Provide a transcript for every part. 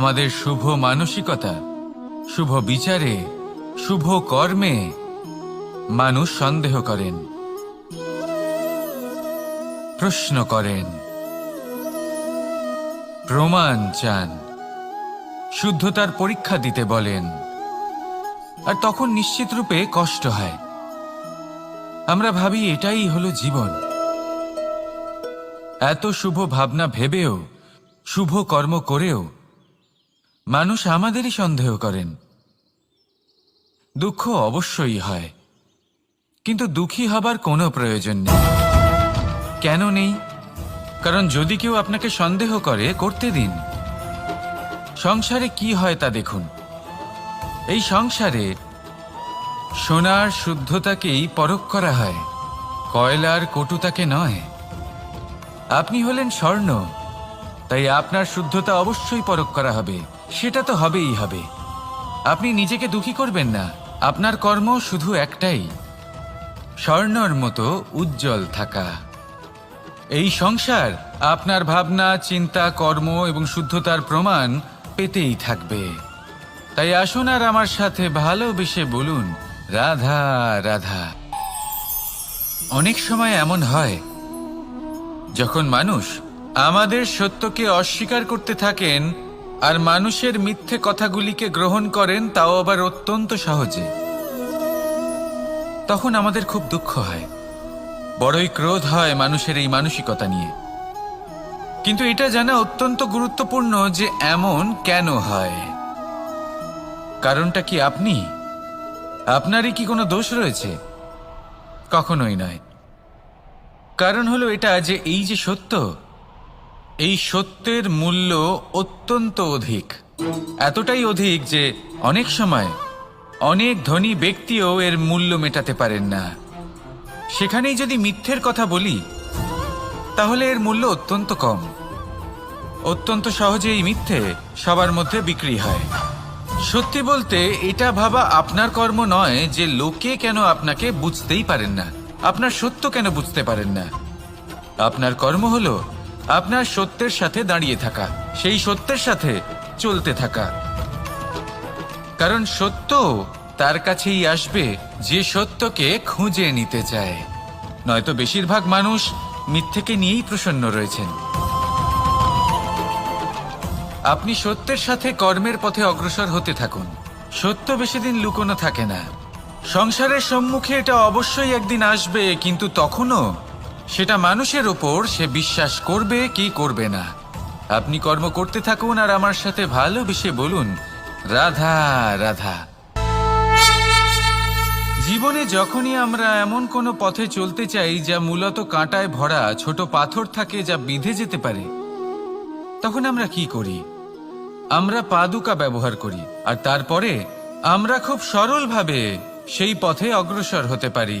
আমাদের শুভ মানসিকতা, শুভ বিচারে, শুভ কর্মে মানুষ সন্দেহ করেন, প্রশ্ন করেন, প্রমাণ চান, শুদ্ধতার পরীক্ষা দিতে বলেন, আর তখন নিশ্চিত রূপে কষ্ট হয়। আমরা ভাবি এটাই হলো জীবন। এত শুভ ভাবনা ভেবেও, শুভ কর্ম করেও মানুষ আমাদেরই সন্দেহ করেন। দুঃখ অবশ্যই হয়, কিন্তু দুঃখী হবার কোনো প্রয়োজন নেই। কেন নেই? কারণ যদি কেউ আপনাকে সন্দেহ করে, করতে দিন। সংসারে কি হয় তা দেখুন। এই সংসারে সোনার শুদ্ধতাকেই পরখ করা হয়, কয়লার কটুতাকে নয়। আপনি হলেন স্বর্ণ, তাই আপনার শুদ্ধতা অবশ্যই পরখ করা হবে। সেটা তো হবেই হবে। আপনি নিজেকে দুঃখী করবেন না। আপনার কর্ম শুধু একটাই। স্বর্ণর মতো উজ্জ্বল থাকা। এই সংসার আপনার ভাবনা, চিন্তা, কর্ম এবং শুদ্ধতার প্রমাণ পেতেই থাকবে। তাই আসুন আর আমার সাথে ভালোবেসে বলুন, রাধা রাধা। অনেক সময় এমন হয়, যখন মানুষ আমাদের সত্যকে অস্বীকার করতে থাকেন আর মানুষের মিথ্যে কথাগুলিকে গ্রহণ করেন, তাও আবার অত্যন্ত সহজে। তখন আমাদের খুব দুঃখ হয়। বড়ই ক্রোধ হয় মানুষের এই মানসিকতা নিয়ে। কিন্তু এটা জানা অত্যন্ত গুরুত্বপূর্ণ যে এমন কেন হয়। কারণটা কি আপনি? আপনারই কি কোনো দোষ রয়েছে? কখনোই নয়। কারণ হলো এটা যে এই যে সত্য এই সত্যের মূল্য অত্যন্ত অধিক। এতটাই অধিক যে অনেক সময় অনেক ধনী ব্যক্তিও এর মূল্য মেটাতে পারেন না। সেখানেই যদি মিথ্যের কথা বলি, তাহলে এর মূল্য অত্যন্ত কম। অত্যন্ত সহজে এই মিথ্যে সবার মধ্যে বিক্রি হয়। সত্যি বলতে, এটা ভাবা আপনার কর্ম নয় যে লোকে কেন আপনাকে বুঝতেই পারেন না। আপনার সত্য কেন বুঝতে পারেন না? আপনার কর্ম হলো আপনার সত্যের সাথে দাঁড়িয়ে থাকা, সেই সত্যের সাথে চলতে থাকা। কারণ সত্য তার কাছেই আসবে, যে সত্যকে খুঁজে নিতে চায়। নয়তো বেশিরভাগ মানুষ মিথ্যেকে নিয়েই প্রসন্ন রয়েছেন। আপনি সত্যের সাথে কর্মের পথে অগ্রসর হতে থাকুন। সত্য বেশি দিন লুকোনো থাকে না। সংসারের সম্মুখে এটা অবশ্যই একদিন আসবে, কিন্তু তখনও সেটা মানুষের ওপর সে বিশ্বাস করবে কি করবে না। আপনি কর্ম করতে থাকুন আর আমার সাথে ভালোবেসে বলুন, রাধা রাধা। জীবনে যখনই আমরা এমন কোনো পথে চলতে চাই যা মূলত কাঁটায় ভরা ছোট পাথর থাকে যা বিঁধে যেতে পারে, তখন আমরা কি করি? আমরা পাদুকা ব্যবহার করি, আর তারপরে আমরা খুব সরলভাবে সেই পথে অগ্রসর হতে পারি।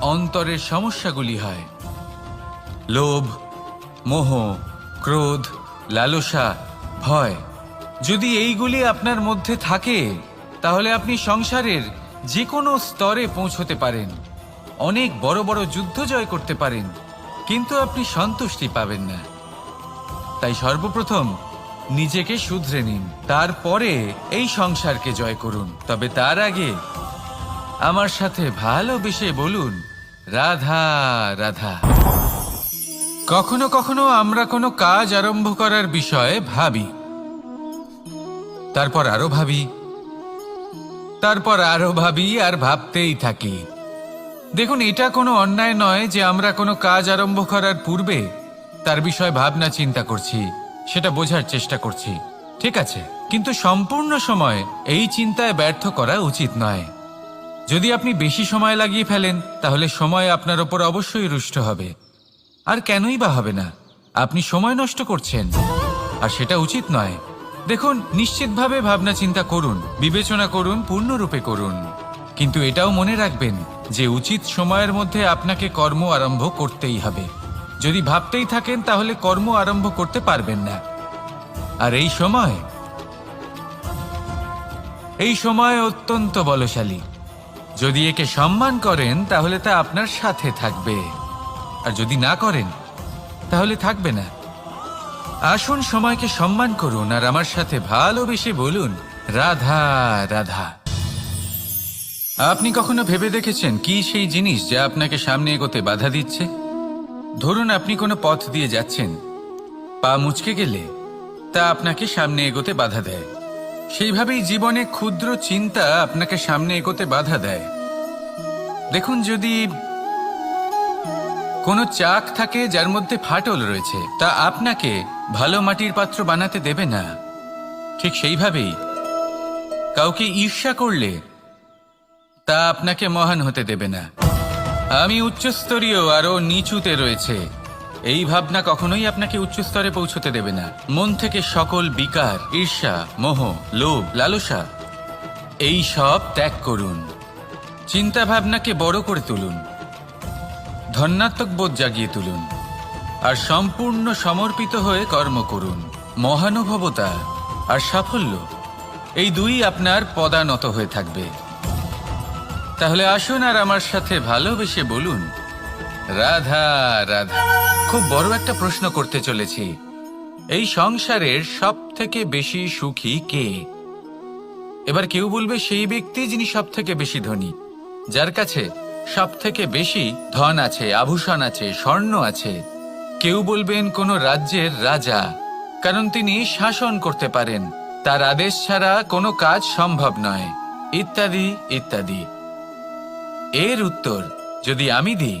অন্তরের সমস্যাগুলি হয়। লোভ, মোহ, ক্রোধ, লালসা, ভয়। যদি এইগুলি আপনার মধ্যে থাকে, তাহলে আপনি সংসারের যে কোনো স্তরে পৌঁছতে পারেন। অনেক বড় বড় যুদ্ধ জয় করতে পারেন, কিন্তু আপনি সন্তুষ্টি পাবেন না। তাই সর্বপ্রথম নিজেকে শুধরে নিন। তারপরে এই সংসারকে জয় করুন। তবে তার আগে আমার সাথে ভালোবেসে বলুন রাধা রাধা। কখনো কখনো আমরা কোনো কাজ আরম্ভ করার বিষয়ে ভাবি। তারপর আরও ভাবি। তারপর আরও ভাবি আর ভাবতেই থাকি। দেখুন, এটা কোনো অন্যায় নয় যে আমরা কোনো কাজ আরম্ভ করার পূর্বে তার বিষয়ে ভাবনা চিন্তা করছি, সেটা বোঝার চেষ্টা করছি। ঠিক আছে? কিন্তু সম্পূর্ণ সময় এই চিন্তায় ব্যর্থ করা উচিত নয়। যদি আপনি বেশি সময় লাগিয়ে ফেলেন, তাহলে সময় আপনার ওপর অবশ্যই রুষ্ট হবে। আর কেনই বা হবে না? আপনি সময় নষ্ট করছেন। আর সেটা উচিত নয়। দেখুন, নিশ্চিতভাবে ভাবনা চিন্তা করুন, বিবেচনা করুন, পূর্ণরূপে করুন। কিন্তু এটাও মনে রাখবেন যে উচিত সময়ের মধ্যে আপনাকে কর্ম আরম্ভ করতেই হবে। যদি ভাবতেই থাকেন, তাহলে কর্ম আরম্ভ করতে পারবেন না। আর এই সময়? এই সময় অত্যন্ত বলশালী। যদি একে সম্মান করেন, তাহলে তা আপনার সাথে থাকবে। আর যদি না করেন, তাহলে থাকবে না। আসুন সময়কে সম্মান করুন, আর আমার সাথে ভালোবেসে বলুন, রাধা রাধা। আপনি কখনো ভেবে দেখেছেন কি সেই জিনিস যা আপনাকে সামনে এগোতে বাধা দিচ্ছে? ধরুন আপনি কোনো পথ দিয়ে যাচ্ছেন। পা মুচকে গেলে তা আপনাকে সামনে এগোতে বাধা দেয়। সেইভাবেই জীবনে ক্ষুদ্র চিন্তা আপনাকে সামনে এগোতে বাধা দেয়। দেখুন যদি কোনো চাক থাকে যার মধ্যে ফাটল রয়েছে, তা আপনাকে ভালো মাটির পাত্র বানাতে দেবে না। ঠিক সেইভাবেই কাউকে ঈর্ষা করলে তা আপনাকে মহান হতে দেবে না। আমি উচ্চস্তরীয় আরও নিচুতে রয়েছে। এই ভাবনা কখনোই আপনাকে উচ্চস্তরে পৌঁছতে দেবে না। মন থেকে সকল বিকার, ঈর্ষা, মোহ, লোভ, লালসা, এই সব ত্যাগ করুন। চিন্তা ভাবনাকে বড় করে তুলুন। ধন্যাত্মক বোধ জাগিয়ে তুলুন। আর সম্পূর্ণ সমর্পিত হয়ে কর্ম করুন। মহানুভবতা আর সাফল্য, এই দুই আপনার পদানত হয়ে থাকবে। তাহলে আসুন আর আমার সাথে ভালোবেসে বলুন, রাধা রাধা। খুব বড় একটা প্রশ্ন করতে চলেছি। এই সংসারের সব থেকে বেশি সুখী কে? এবার কেউ বলবে সেই ব্যক্তি যিনি সব থেকে বেশি ধনী, যার কাছে সব থেকে বেশি ধন আছে, আভূষণ আছে, স্বর্ণ আছে। কেউ বলবেন কোনো রাজ্যের রাজা, কারণ তিনি শাসন করতে পারেন, তার আদেশ ছাড়া কোনো কাজ সম্ভব নয়। ইত্যাদি ইত্যাদি। এর উত্তর যদি আমি দিই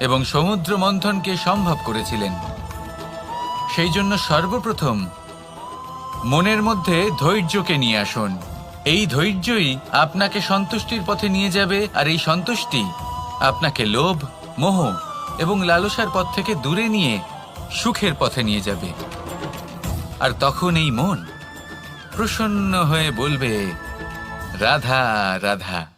এবং সমুদ্র মন্থনকে সম্ভব করেছিলেন। সেই জন্য সর্বপ্রথম মনের মধ্যে ধৈর্যকে নিয়ে আসুন। এই ধৈর্যই আপনাকে সন্তুষ্টির পথে নিয়ে যাবে, আর এই সন্তুষ্টি আপনাকে লোভ, মোহ এবং লালসার পথ থেকে দূরে নিয়ে সুখের পথে নিয়ে যাবে। আর তখন এই মন প্রসন্ন হয়ে বলবে, রাধা রাধা।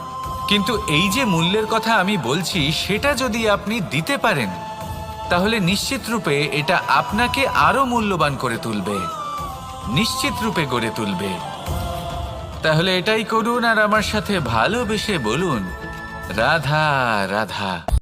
কিন্তু এই যে মূল্যের কথা আমি বলছি, সেটা যদি আপনি দিতে পারেন, তাহলে নিশ্চিত রূপে এটা আপনাকে আরও মূল্যবান করে তুলবে। নিশ্চিত রূপে গড়ে তুলবে। তাহলে এটাই করুন আর আমার সাথে ভালোবেসে বলুন, রাধা রাধা।